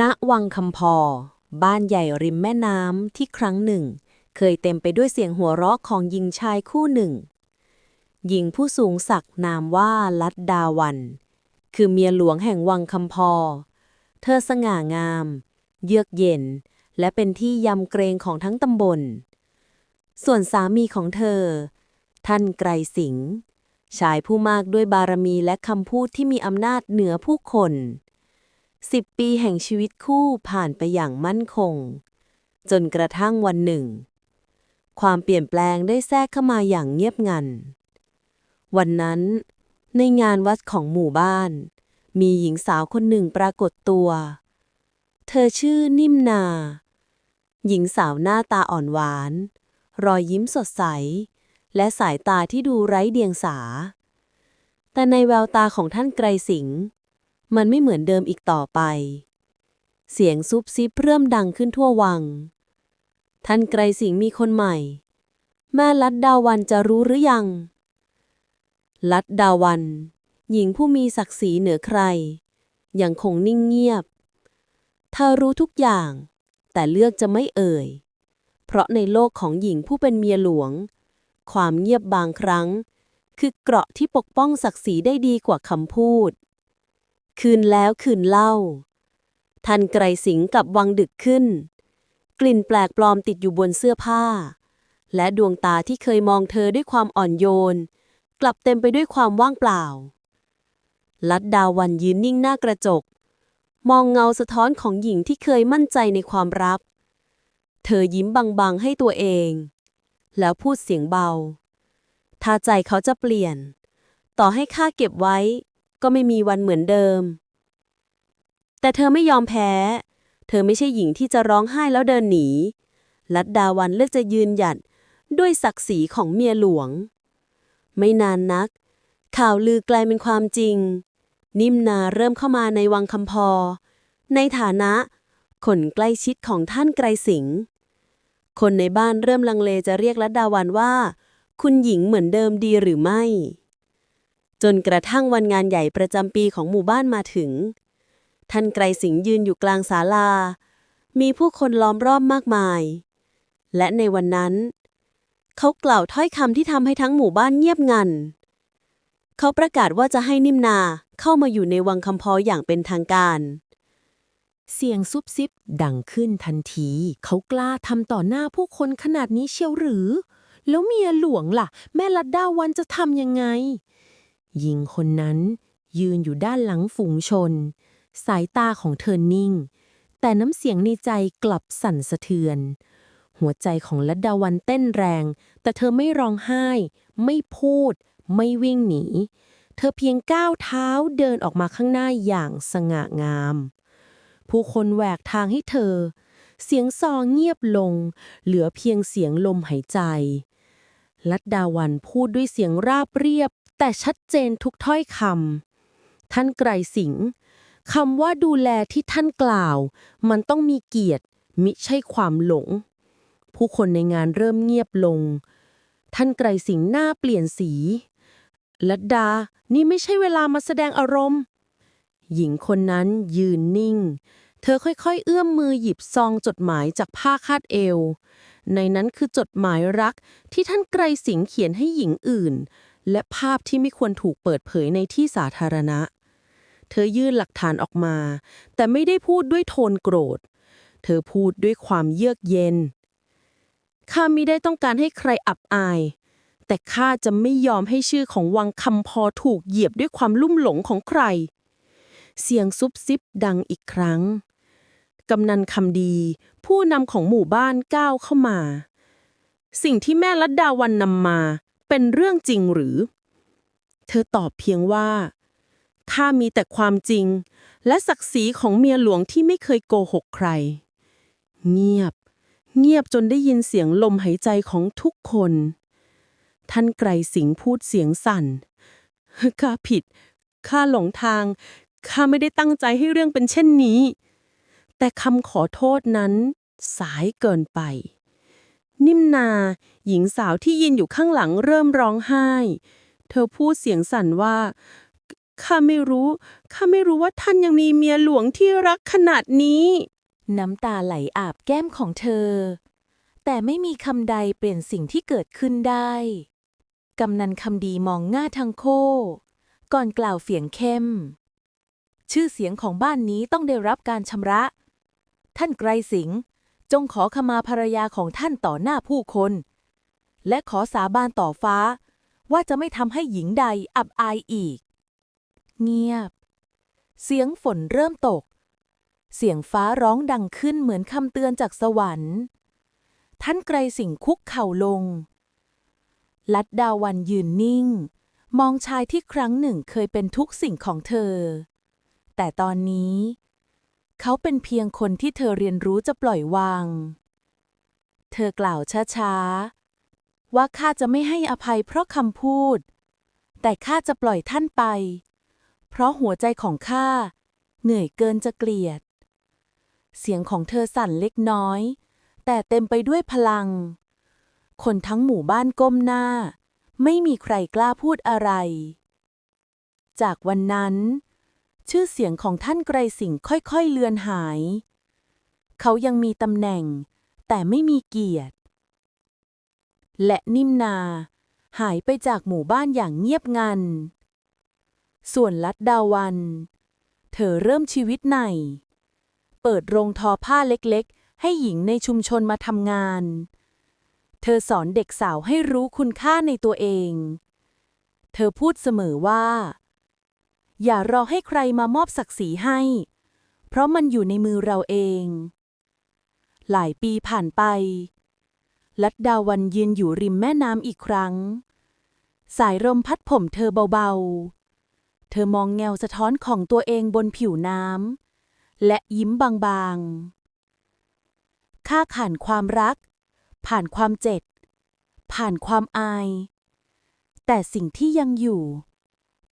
ณวังคำพอ บ้านใหญ่ริมแม่น้ำที่ครั้งหนึ่ง เคยเต็มไปด้วยเสียงหัวเราะของหญิงชายคู่หนึ่ง หญิงผู้สูงศักดิ์นามว่าลัดดาวัน คือเมียหลวงแห่งวังคำพอ เธอสง่างาม เยือกเย็น และเป็นที่ยำเกรงของทั้งตำบล ส่วนสามีของเธอ ท่านไกรสิงห์ชายผู้มากด้วยบารมีและคำพูดที่มีอำนาจเหนือผู้คน สิบปีแห่งชีวิตคู่ผ่านไปอย่างมั่นคง จนกระทั่งวันหนึ่ง ความเปลี่ยนแปลงได้แทรกเข้ามาอย่างเงียบงัน วันนั้น ในงานวัดของหมู่บ้าน มีหญิงสาวคนหนึ่งปรากฏตัว เธอชื่อนิ่มนา หญิงสาวหน้าตาอ่อนหวาน รอยยิ้มสดใส และสายตาที่ดูไร้เดียงสา แต่ในแววตาของท่านไกรสิงห์ มันไม่เหมือนเดิมอีกต่อไป เสียงซุบซิบเริ่มดังขึ้นทั่ววัง ท่านไกรสิงมีคนใหม่ แม่ลัดดาวันจะรู้หรือยัง ลัดดาวัน หญิงผู้มีศักดิ์ศรีเหนือใคร ยังคงนิ่งเงียบ เธอรู้ทุกอย่าง แต่เลือกจะไม่เอ่ย เพราะในโลกของหญิงผู้เป็นเมียหลวง ความเงียบ บางครั้ง คือเกราะที่ปกป้องศักดิ์ศรีได้ดีกว่าคำพูด คืนแล้วคืนเล่า ท่านไกรสิงห์กลับวังดึกขึ้น กลิ่นแปลกปลอมติดอยู่บนเสื้อผ้า และดวงตาที่เคยมองเธอด้วยความอ่อนโยน กลับเต็มไปด้วยความว่างเปล่า ลัดดาวันยืนนิ่งหน้ากระจก มองเงาสะท้อนของหญิงที่เคยมั่นใจในความรัก เธอยิ้มบางๆให้ตัวเอง แล้วพูดเสียงเบา ถ้าใจเขาจะเปลี่ยน ต่อให้ข้าเก็บไว้ ก็ไม่มีวันเหมือนเดิม แต่เธอไม่ยอมแพ้ เธอไม่ใช่หญิงที่จะร้องไห้แล้วเดินหนี ลัดดาวันเลือกจะยืนหยัดด้วยศักดิ์ศรีของเมียหลวง ไม่นานนัก ข่าวลือกลายเป็นความจริง นิ่มนาเริ่มเข้ามาในวังคำพอ ในฐานะคนใกล้ชิดของท่านไกรสิงห์คนในบ้านเริ่มลังเลจะเรียกลัดดาวันว่า คุณหญิงเหมือนเดิมดีหรือไม่ จนกระทั่งวันงานใหญ่ประจำปีของหมู่บ้านมาถึง ท่านไกรสิงห์ยืนอยู่กลางศาลา มีผู้คนล้อมรอบมากมาย และในวันนั้น เขากล่าวถ้อยคำที่ทำให้ทั้งหมู่บ้านเงียบงัน เขาประกาศว่าจะให้นิมนาเข้ามาอยู่ในวังคำพออย่างเป็นทางการ เสียงซุบซิบดังขึ้นทันที เขากล้าทำต่อหน้าผู้คนขนาดนี้เชียวหรือ แล้วเมียหลวงล่ะ แม่ลัดดาวันจะทำยังไง หญิงคนนั้นยืนอยู่ด้านหลังฝูงชน สายตาของเธอนิ่ง แต่น้ำเสียงในใจกลับสั่นสะเทือน หัวใจของลัดดาวันเต้นแรง แต่เธอไม่ร้องไห้ ไม่พูด ไม่วิ่งหนี เธอเพียงก้าวเท้าเดินออกมาข้างหน้าอย่างสง่างาม ผู้คนแหวกทางให้เธอ เสียงซองเงียบลง เหลือเพียงเสียงลมหายใจลัดดาวันพูดด้วยเสียงราบเรียบ แต่ชัดเจนทุกถ้อยคำท่านไกรสิงห์คำว่าดูแลที่ท่านกล่าว มันต้องมีเกียรติ มิใช่ความหลง ผู้คนในงานเริ่มเงียบลง ท่านไกรสิงห์หน้าเปลี่ยนสีลัดดา นี่ไม่ใช่เวลามาแสดงอารมณ์ หญิงคนนั้นยืนนิ่ง เธอค่อยๆ เอื้อมมือหยิบซองจดหมายจากผ้าคาดเอว ในนั้นคือจดหมายรักที่ท่านไกรสิงห์เขียนให้หญิงอื่น และภาพที่ไม่ควรถูกเปิดเผยในที่สาธารณะ เธอยื่นหลักฐานออกมา แต่ไม่ได้พูดด้วยโทนโกรธ เธอพูดด้วยความเยือกเย็น ข้ามิได้ต้องการให้ใครอับอาย แต่ข้าจะไม่ยอมให้ชื่อของวังคำพอถูกเหยียบด้วยความลุ่มหลงของใคร เสียงซุบซิบดังอีกครั้ง กำนันคำดี ผู้นำของหมู่บ้านก้าวเข้ามา สิ่งที่แม่ลัดดาวันนำมา เป็นเรื่องจริงหรือ เธอตอบเพียงว่าข้ามีแต่ความจริง และศักดิ์ศรีของเมียหลวงที่ไม่เคยโกหกใคร เงียบ เงียบจนได้ยินเสียงลมหายใจของทุกคน ท่านไกรสิงห์พูดเสียงสั่นข้าผิดข้าหลงทางข้าไม่ได้ตั้งใจให้เรื่องเป็นเช่นนี้ แต่คำขอโทษนั้นสายเกินไป นิ่มนา หญิงสาวที่ยืนอยู่ข้างหลังเริ่มร้องไห้ เธอพูดเสียงสั่นว่า ข้าไม่รู้ ข้าไม่รู้ว่าท่านยังมีเมียหลวงที่รักขนาดนี้ น้ำตาไหลอาบแก้มของเธอ แต่ไม่มีคำใดเปลี่ยนสิ่งที่เกิดขึ้นได้ กำนันคำดีมองหน้าทางโค ก่อนกล่าวเสียงเข้ม ชื่อเสียงของบ้านนี้ต้องได้รับการชำระ ท่านไกรสิงห์ จงขอขมาภรรยาของท่านต่อหน้าผู้คน และขอสาบานต่อฟ้า ว่าจะไม่ทำให้หญิงใดอับอายอีก เงียบ เสียงฝนเริ่มตก เสียงฟ้าร้องดังขึ้นเหมือนคำเตือนจากสวรรค์ ท่านไกรสิงคุกเข่าลง ลัดดาวันยืนนิ่ง มองชายที่ครั้งหนึ่งเคยเป็นทุกสิ่งของเธอ แต่ตอนนี้ เขาเป็นเพียงคนที่เธอเรียนรู้จะปล่อยวาง เธอกล่าวช้าๆ ว่าข้าจะไม่ให้อภัยเพราะคำพูด แต่ข้าจะปล่อยท่านไป เพราะหัวใจของข้าเหนื่อยเกินจะเกลียด เสียงของเธอสั่นเล็กน้อย แต่เต็มไปด้วยพลัง คนทั้งหมู่บ้านก้มหน้า ไม่มีใครกล้าพูดอะไร จากวันนั้น ชื่อเสียงของท่านไกรสิงห์ค่อยๆเลือนหาย เขายังมีตำแหน่ง แต่ไม่มีเกียรติ และนิ่มนา หายไปจากหมู่บ้านอย่างเงียบงัน ส่วนลัดดาวัน เธอเริ่มชีวิตใหม่เปิดโรงทอผ้าเล็กๆ ให้หญิงในชุมชนมาทำงาน เธอสอนเด็กสาวให้รู้คุณค่าในตัวเอง เธอพูดเสมอว่า อย่ารอให้ใครมามอบศักดิ์ศรีให้ เพราะมันอยู่ในมือเราเอง หลายปีผ่านไป ลัดดาวันยืนอยู่ริมแม่น้ำอีกครั้ง สายลมพัดผมเธอเบาๆ เธอมองเงาสะท้อนของตัวเองบนผิวน้ำและยิ้มบางๆ ข้าผ่านความรัก ผ่านความเจ็บผ่านความอาย แต่สิ่งที่ยังอยู่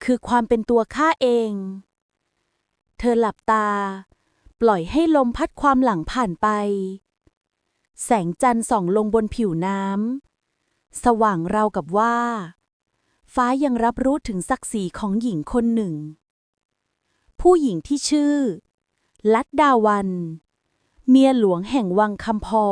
คือความเป็นตัวข้าเอง เธอหลับตา ปล่อยให้ลมพัดความหลังผ่านไป แสงจันทร์ส่องลงบนผิวน้ำ สว่างราวกับว่า ฟ้ายังรับรู้ถึงศักดิ์ศรีของหญิงคนหนึ่ง ผู้หญิงที่ชื่อ ลัดดาวัน เมียหลวงแห่งวังคำพอ